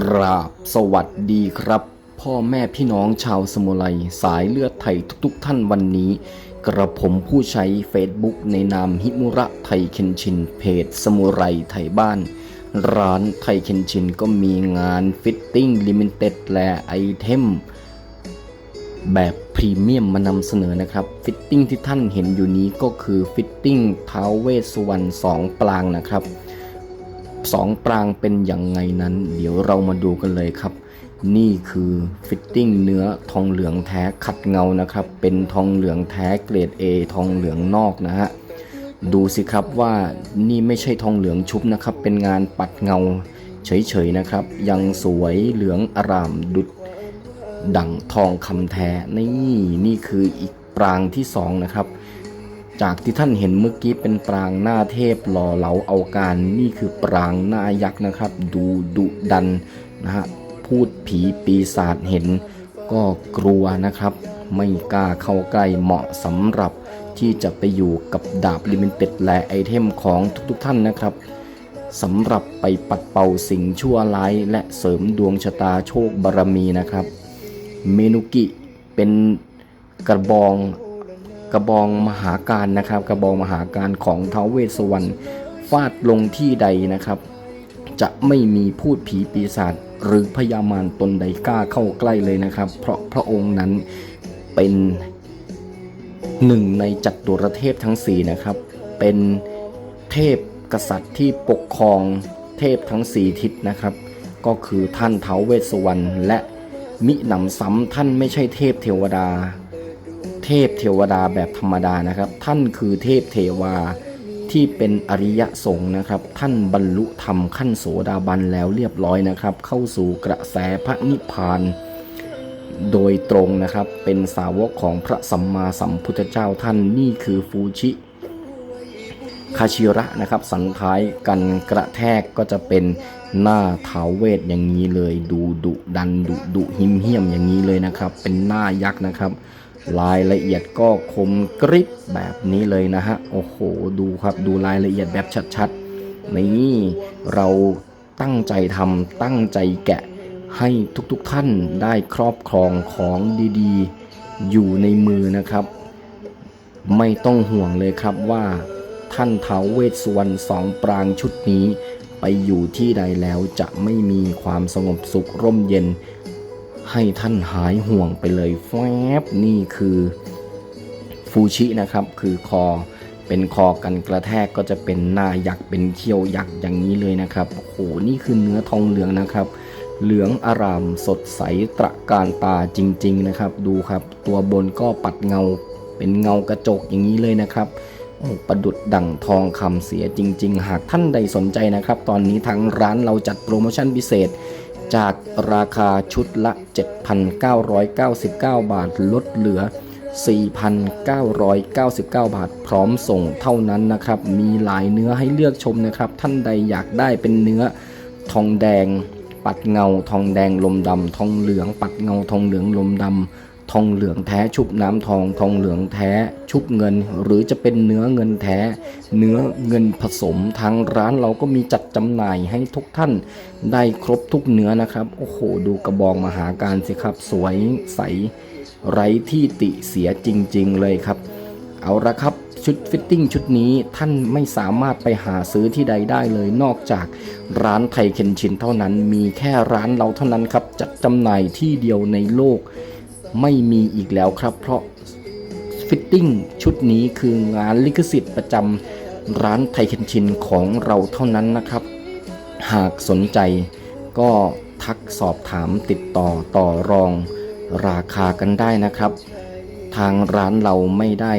กราบสวัสดีครับ พ่อแม่พี่น้องชาวสมุไรสายเลือดไทยทุกๆ ท่านวันนี้ กระผมผู้ใช้ Facebook ในนามฮิมุระไทยเคนชิน เพจสมุไรไทยบ้าน ร้านไทยเคนชินก็มีงานฟิตติ้งลิมิเต็ดและไอเทมแบบพรีเมียมมานำเสนอนะครับฟิตติ้งที่ท่านเห็นอยู่นี้ก็คือฟิตติ้งท้าวเวสุวรรณสองปรางนะครับ สองปรางเป็นอย่างไงนั้น เดี๋ยวเรามาดูกันเลยครับ นี่คือฟิตติ้งเนื้อทองเหลืองแท้ขัดเงานะครับ เป็นทองเหลืองแท้เกรด A ทองเหลืองนอกนะฮะดูสิครับว่านี่ไม่ใช่ทองเหลืองชุบนะครับ เป็นงานปัดเงาเฉยๆนะครับ ยังสวยเหลืองอร่ามดุดดั่งทองคำแท้นี่นี่คืออีกปรางที่สองนะครับ จากที่ท่านเห็นเมื่อกี้เป็นปรางหน้าเทพหล่อเหลาเอาการนี่คือปรางหน้ายักษ์นะครับ ดูดุดันนะฮะพูดผีปีศาจเห็นก็กลัวนะครับ ไม่กล้าเข้าใกล้เหมาะสำหรับที่จะไปอยู่กับดาบลิมิเต็ดและไอเทมของทุกๆท่านนะครับสำหรับไปปัดเป่าสิ่งชั่วร้ายและเสริมดวงชะตาโชคบารมีนะครับ เมนุกิเป็นกระบอง กระบองมหาการนะครับ กระบองมหาการของท้าวเวสสวรรณฟาดลงที่ใดนะครับ จะไม่มีพูดผีปีศาจหรือพยามารตนใดกล้าเข้าใกล้เลยนะครับ เพราะพระองค์นั้นเป็นหนึ่งในจัตุรเทพทั้งสี่นะครับ เป็นเทพกษัตริย์ที่ปกครองเทพทั้งสี่ทิศนะครับ ก็คือท่านเทวเวสสวรรณและมิหนำซ้ำท่านไม่ใช่เทพเทวดา เทพเทวดาแบบธรรมดานะครับ ท่านคือเทพเทวาที่เป็นอริยสงฆ์นะครับ ท่านบรรลุธรรมขั้นโสดาบันแล้วเรียบร้อยนะครับ เข้าสู่กระแสพระนิพพานโดยตรงนะครับเป็นสาวกของพระสัมมาสัมพุทธเจ้าท่านนี่คือฟูชิคาชิระนะครับ สันท้ายกันกระแทกก็จะเป็นหน้าเท้าเวทอย่างนี้เลย ดูดุดันดุดุหิมเหี่ยมอย่างนี้เลยนะครับ เป็นหน้ายักษ์นะครับ รายละเอียดก็คมกริบแบบนี้เลยนะฮะ โอ้โห ดูครับดูรายละเอียดแบบชัดๆ นี่เราตั้งใจทำตั้งใจแกะให้ทุกๆท่านได้ครอบครองของดีๆ อยู่ในมือนะครับ ไม่ต้องห่วงเลยครับว่าท่านเท้าวเวสสวรรณสองปรางชุดนี้ ไปอยู่ที่ใดแล้วจะไม่มีความสงบสุขร่มเย็น ให้ท่านหายห่วงไปเลยแฟบนี่คือฟูชินะครับคือคอเป็นคอกันกระแทกก็จะเป็นหน้ายักษ์เป็นเขี้ยวยักษ์อย่างนี้เลยนะครับโอ้โหนี่คือเนื้อทองเหลืองนะครับ เหลืองอารามสดใสตระการตาจริง ๆนะครับ ดูครับ ตัวบนก็ปัดเงา เป็นเงากระจกอย่างนี้เลยนะครับโอ้ประดุดดั่งทองคำเสียจริง ๆ หากท่านใดสนใจนะครับ ตอนนี้ทางร้านเราจัดโปรโมชั่นพิเศษ จากราคาชุดละ 7,999 บาท ลดเหลือ 4,999 บาท พร้อมส่งเท่านั้นนะครับ มีหลายเนื้อให้เลือกชมนะครับ ท่านใดอยากได้เป็นเนื้อทองแดง ปัดเงาทองแดงลมดำทองเหลือง ปัดเงาทองเหลืองลมดำ ทองเหลืองแท้ชุบน้ำทองทองเหลืองแท้ ชุบเงิน หรือจะเป็นเนื้อเงินแท้ เนื้อเงินผสมทางร้านเราก็มีจัดจำหน่ายให้ทุกท่านได้ครบทุกเนื้อนะครับโอ้โหดูกระบองมหาการสิครับ สวยใส ไร้ที่ติเสียจริง ๆ เลยครับ เอาละครับชุดฟิตติ้งชุดนี้ท่านไม่สามารถไปหาซื้อที่ใดได้เลยนอกจากร้านไทยเคนชินเท่านั้นมีแค่ร้านเราเท่านั้นครับจัดจำหน่ายที่เดียวในโลก ไม่มีอีกแล้วครับ เพราะฟิตติ้งชุดนี้คืองานลิขสิทธิ์ประจำร้านไทยเคนชินของเราเท่านั้นนะครับ หากสนใจก็ทักสอบถามติดต่อต่อรองราคากันได้นะครับ ทางร้านเราไม่ได้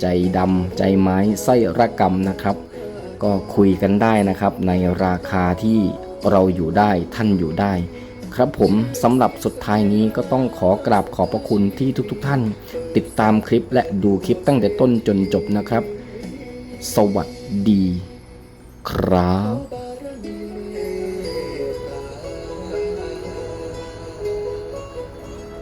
ใจดำใจไม้ไส้ระกรรมนะครับ ก็คุยกันได้นะครับในราคาที่เราอยู่ได้ท่านอยู่ได้ ครับผมสำหรับสุดท้ายนี้ก็ต้องขอกราบขอบพระคุณที่ทุกๆทท่าน ติดตามคลิปและดูคลิปตั้งแต่ต้นจนจบนะครับ สวัสดีครับ